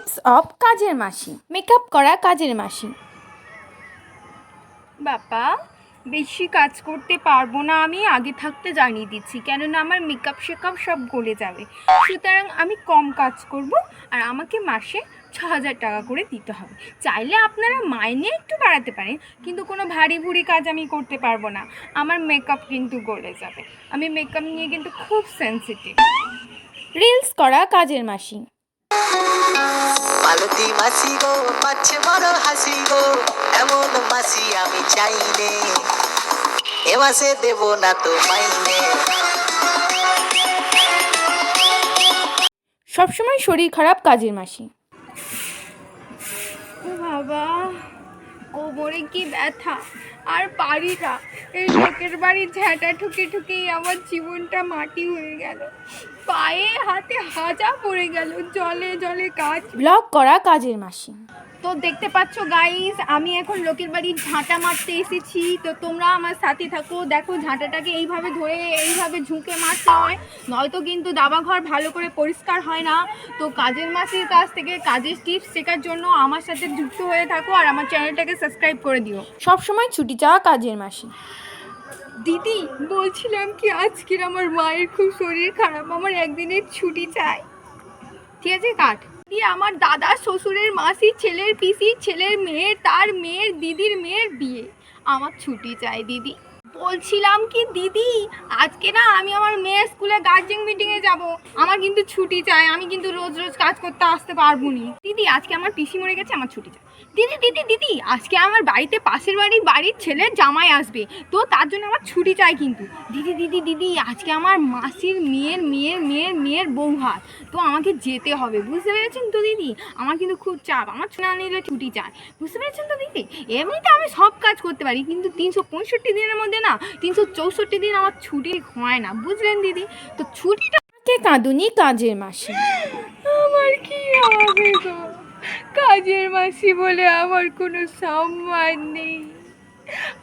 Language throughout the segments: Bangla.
টিপস অফ কাজের মাসি মেকআপ করা কাজের মাসি বাবা বেশি কাজ করতে পারব না আমি আগে থাকতে জানিয়ে দিচ্ছি কেননা আমার মেকআপ শেকআপ সব গলে যাবে। সুতরাং আমি কম কাজ করব আর আমাকে মাসে ছ হাজার টাকা করে দিতে হবে। চাইলে আপনারা মাইনে একটু বাড়াতে পারেন কিন্তু কোনো ভারী ভুরি কাজ আমি করতে পারব না। আমার মেকআপ কিন্তু গলে যাবে। আমি মেকআপ নিয়ে কিন্তু খুব সেন্সিটিভ রিলস করা কাজের মাসি মালতী মাসি গো পাচ্ছে বড় হাসি গো এমন মাসি আমি চাইনে এ মাসে দেব না তো মাইনে সবসময় শরীর খারাপ কাজের মাসি। বাবা। কোমরে কি ব্যথা? আর পারি না। এই লোকের বাড়ি ঝ্যাঁটা ঠুকে ঠুকেই আমার জীবনটা মাটি হয়ে গেল। পায়ে হাতে হাজা পড়ে গেল জলে জলে কাজ। ব্লক করা কাজের মাসি তো দেখতে পাচ্ছ গাইস আমি এখন লোকের বাড়ির ঝাঁটা মারতে এসেছি। তো তোমরা আমার সাথে থাকো। দেখো ঝাঁটাটাকে এইভাবে ধরে এইভাবে ঝুঁকে মারতে হয়। নয়তো কিন্তু দাবা ঘর ভালো করে পরিষ্কার হয় না। তো কাজের মাসির কাছ থেকে কাজের টিপস শেখার জন্য আমার সাথে যুক্ত হয়ে থাকো। আর আমার চ্যানেলটাকে সাবস্ক্রাইব করে দিও। সব সময় ছুটি চাওয়া কাজের মাসি। দিদি বলছিলাম কি আজকের আমার মায়ের খুব শরীর খারাপ আমার একদিনের ছুটি চাই। ঠিক আছে কাট। দিয়ে আমার দাদা শ্বশুরের মাসি ছেলের পিসি ছেলের মেয়ের তার মেয়ের দিদির মেয়ের বিয়ে। আমার ছুটি চাই দিদি। বলছিলাম কি, দিদি, আজকে না আমি আমার মেয়ের স্কুলে গার্জেন মিটিংয়ে যাব। আমার কিন্তু ছুটি চাই, আমি কিন্তু রোজ রোজ কাজ করতে আসতে পারব নি। দিদি, আজকে আমার পিসি মরে গেছে, আমার ছুটি চাই। দিদি দিদি দিদি, আজকে আমার বাড়িতে পাশের বাড়ির বাড়ির ছেলের জামাই আসবে, তো তার জন্য আমার ছুটি চাই কিন্তু। দিদি দিদি দিদি, আজকে আমার মাসির মেয়ের মেয়ের মেয়ের মেয়ের বউ হাত, তো আমাকে যেতে হবে, বুঝতে পেরেছেন তো দিদি? আমার কিন্তু খুব চাপ, আমার না নিলে ছুটি চাই। বুঝতে পেরেছেন তো দিদি? এমনিতে আমি সব কাজ করতে পারি, কিন্তু তিনশো পঁয়ষট্টি দিনের মধ্যে না তিনশো চৌষট্টি দিন আমার ছুটি হয় না বুঝলেন দিদি? তো ছুটিটা কে কাঁদুনি কাজের মাসি। আমার কি হবে গো? কাজের মাসি বলে আমার কোনো সম্মান নেই।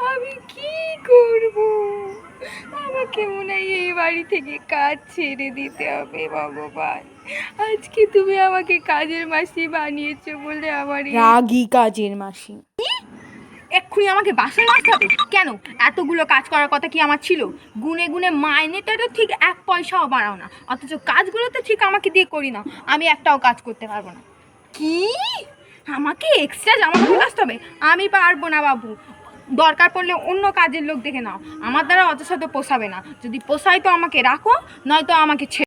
আমি কি করব? আমাকে মনে হয় এই বাড়ি থেকে কাজ ছেড়ে দিতে হবে ভগবান। আজকে তুমি আমাকে কাজের মাসি বানিয়েছো বলে আমার রাগী কাজের মাসি। এক্ষুনি আমাকে বাসায় আসতে হবে। কেন? এতগুলো কাজ করার কথা কি আমার ছিল? গুনে গুনে মাইনেটা তো ঠিক এক পয়সাও বাড়াও না। অথচ কাজগুলো তো ঠিক আমাকে দিয়ে করি না। আমি একটাও কাজ করতে পারব না। কি? আমাকে এক্সট্রা জামা কাপড় আসতে হবে? আমি পারব না বাবু। দরকার পড়লে অন্য কাজের লোক দেখে নাও। আমার দ্বারা অত শত পোষাবে না। যদি পোষায় তো আমাকে রাখো, নয়তো আমাকে